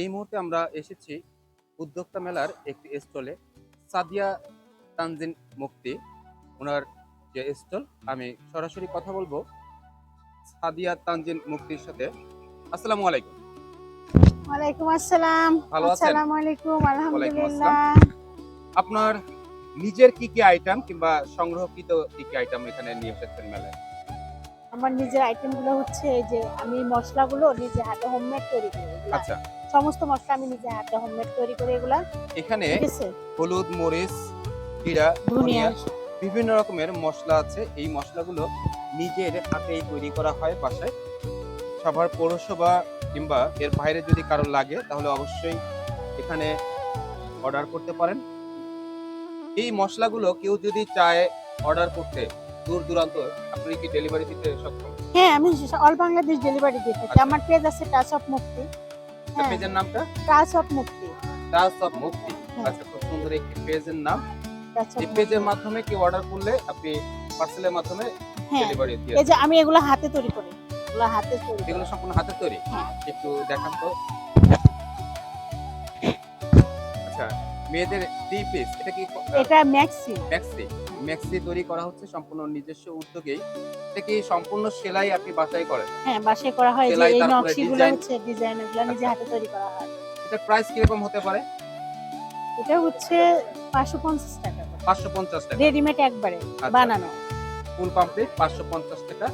এই মুহূর্তে আমরা এসেছি উদ্যোক্তা মেলার একটি স্টলে সাদিয়া তানজিন মুক্তি ওনার যে স্টল আমি সরাসরি কথা বলব সাদিয়া তানজিন মুক্তির সাথে। আসসালামু আলাইকুম। ওয়ালাইকুম আসসালাম। ভালো আছেন? আসসালামু আলাইকুম আলহামদুলিল্লাহ। আপনার নিজের কি কি আইটেম কিংবা সংগ্রহকৃত কি কি আইটেম এখানে নিয়ে এসেছেন মেলায়? আমার নিজের আইটেমগুলো হচ্ছে এই যে আমি মশলাগুলো নিজে হাতে হোমমেড তৈরি করি আচ্ছা। সমস্ত মশলা আমি নিজে হাতে হোমমেড তৈরি করি এগুলা এখানে হলুদ মরিচ জিরা ধনিয়া। বিভিন্ন রকমের মশলা আছে। এই মশলাগুলো নিজের হাতেই তৈরি করা হয় বাসায়। সবার পৌরসভা কিংবা এর বাইরে যদি কারও লাগে তাহলে অবশ্যই এখানে অর্ডার করতে পারেন। এই মশলাগুলো কেউ যদি চায় অর্ডার করতে দূর দূরান্ত আপনি কি ডেলিভারি দিতে সক্ষম? হ্যাঁ আমি অল বাংলাদেশ ডেলিভারি থাকি। আচ্ছা। আমার পেজ আছে টাচ অফ মুক্তি হ্যাঁ। পেজের নামটা? Touch of Mukti touch of Mukti হ্যাঁ। আচ্ছা খুব সুন্দর একটি পেজের নাম। এই পেজের মাধ্যমে কি অর্ডার করলে আপনি পার্সেলের মাধ্যমে হ্যাঁ। ডেলিভারি দিয়ে এই যে আমি এগুলো হাতে তৈরি করি। এগুলো হাতে তৈরি এগুলো সম্পূর্ণ হাতে তৈরি? হ্যাঁ। একটু দেখান তো। আচ্ছা মেয়েদের থ্রি পিস এটা কি এটা ম্যাক্সি ম্যাক্সি ম্যাক্সি তৈরি করা হচ্ছে সম্পূর্ণ নিজস্ব উদ্যোগেই। এটা কি সম্পূর্ণ সেলাই আপনি বাসায় করেন? হ্যাঁ বাসায় করা হয় যে এই নকশিগুলো হচ্ছে ডিজাইন এগুলো নিজে আচ্ছা। হাতে তৈরি করা হয়। এটা প্রাইস কীরকম হতে পারে? এটা হচ্ছে পাঁচশো পঞ্চাশ টাকা পাঁচশো পঞ্চাশ টাকা। রেডিমেড একবারে আচ্ছা। বানানো। ফুল কমপ্লিট পাঁচশো পঞ্চাশ টাকা।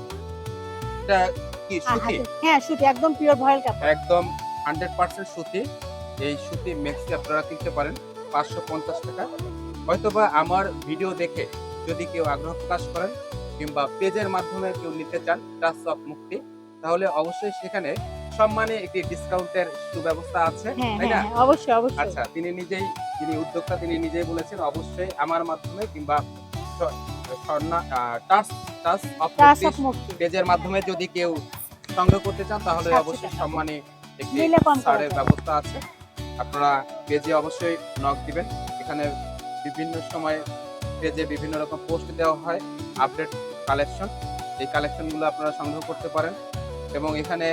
এটা কি সুতি? হ্যাঁ সুতি একদম পিওর ভয়েল কাপড়। একদম হান্ড্রেড পার্সেন্ট সুতি। এই সুতি ম্যাক্সি আপনারা কিনতে পারেন। পাঁচশো পঞ্চাশ টাকা। হয়তোবা আমার ভিডিও দেখে যদি কেউ আগ্রহ প্রকাশ করেন কিংবা পেজের মাধ্যমে কেউ নিতে চান টাচ অফ মুক্তি তাহলে অবশ্যই সেখানে সম্মানে একটি ডিসকাউন্টের সুব্যবস্থা আছে হ্যাঁ তাই হ্যাঁ না? হ্যাঁ, অবশ্যই অবশ্যই। আচ্ছা তিনি নিজেই যিনি উদ্যোক্তা তিনি নিজেই বলেছেন অবশ্যই আমার মাধ্যমে কিংবা টাচ টাচ অফ মুক্তি পেজের মাধ্যমে যদি কেউ সংগ্রহ করতে চান তাহলে অবশ্যই সম্মানে একটি ছাড়ের ব্যবস্থা আছে। আপনারা পেজে অবশ্যই নক দিবেন। এখানে বিভিন্ন সময় পেজে বিভিন্ন রকম পোস্ট দেওয়া হয় আপডেট কালেকশন এই কালেকশনগুলো আপনারা সংগ্রহ করতে পারেন এবং এখানে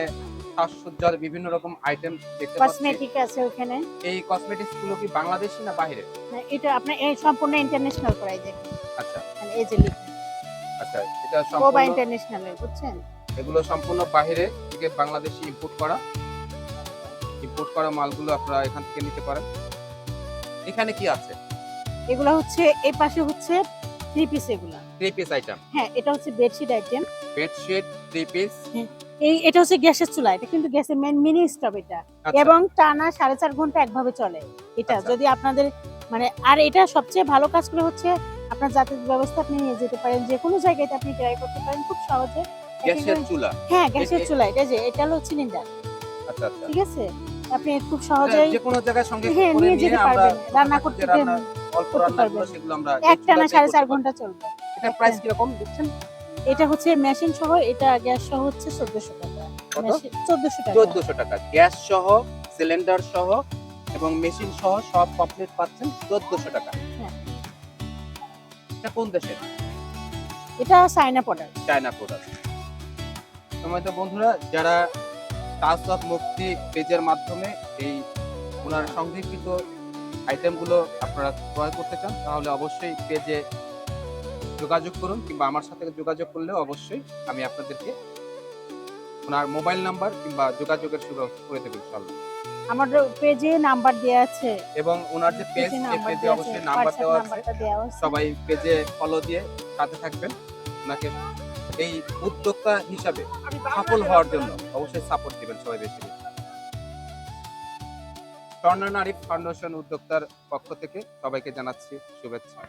সাজসজ্জার বিভিন্ন রকম আইটেম দেখতে কসমেটিক আছে ওখানে। এই কসমেটিক্সগুলো কি বাংলাদেশি না বাইরে? এটা আপনি এই সম্পূর্ণ ইন্টারন্যাশনাল প্রাইজে আচ্ছা। মানে এই যে আচ্ছা এটা সম্পূর্ণ ইন্টারন্যাশনাল বুঝছেন? এগুলো সম্পূর্ণ বাইরে থেকে বাংলাদেশি ইম্পোর্ট করা। ইম্পোর্ট করা মালগুলো আপনারা এখান থেকে নিতে পারেন। এখানে কি আছে? এগুলো হচ্ছে এই পাশে হচ্ছে থ্রি পিস এগুলা। থ্রি পিস আইটেম হ্যাঁ এটা হচ্ছে bedsheet item bedsheet three piece এই এটা হচ্ছে গ্যাসের চুলা এটা কিন্তু গ্যাসের মেন মিনি স্টোভ এটা। এবং টানা সাড়ে চার ঘণ্টা একভাবে চলে এটা। আচ্ছা। যদি আপনাদের মানে আর এটা সবচেয়ে ভালো কাজ করে হচ্ছে আপনার যাতায়াত ব্যবস্থা আপনি নিয়ে যেতে পারেন যে কোনো জায়গায় আপনি ট্রাই করতে পারেন খুব সহজে। গ্যাসের চুলা। হ্যাঁ গ্যাসের চুলা এটা যে এটা হলো সিলিন্ডার আচ্ছা আচ্ছা। ঠিক আছে? আপনি খুব সহজেই যে কোনো জায়গায় সঙ্গে হ্যাঁ করে নিয়ে যেতে পারবেন রান্না করতে অল্প রান্নাগুলো সেগুলো আমরা এক টানা সাড়ে চার ঘণ্টা চলবে। এটা প্রাইস কীরকম দিচ্ছেন? এটা হচ্ছে মেশিন সহ এটা গ্যাস সহ হচ্ছে চোদ্দশো টাকা। কত? চোদ্দশো টাকা। চোদ্দশো টাকা। গ্যাস সহ সিলিন্ডার সহ এবং মেশিন সহ সব কমপ্লিট পাচ্ছেন চোদ্দশো টাকা। হ্যাঁ। এটা কোন দেশের? এটা চাইনা প্রোডাক্ট চায়না প্রোডাক্ট সময় তো বন্ধুরা যারা অফ মুক্তি পেজের মাধ্যমে এই ওনার সংরক্ষিত আইটেমগুলো আপনারা ক্রয় করতে চান তাহলে অবশ্যই পেজে যোগাযোগ করুন কিংবা আমার সাথে যোগাযোগ করলে অবশ্যই আমি আপনাদেরকে ওনার মোবাইল নাম্বার কিংবা যোগাযোগের সুব্যবস্থা করে দেবো ইনশাল্লাহ আমার পেজে নাম্বার দেওয়া আছে। এবং ওনার যে পেজ পেজে অবশ্যই নাম্বার দেওয়া আছে। সবাই পেজে ফলো দিয়ে সাথে থাকবেন। ওনাকে এই উদ্যোক্তা হিসাবে সফল হওয়ার জন্য অবশ্যই সাপোর্ট দিবেন সবাই বেশি স্বর্ণ নারী ফাউন্ডেশন উদ্যোক্তার পক্ষ থেকে সবাইকে জানাচ্ছি শুভেচ্ছা।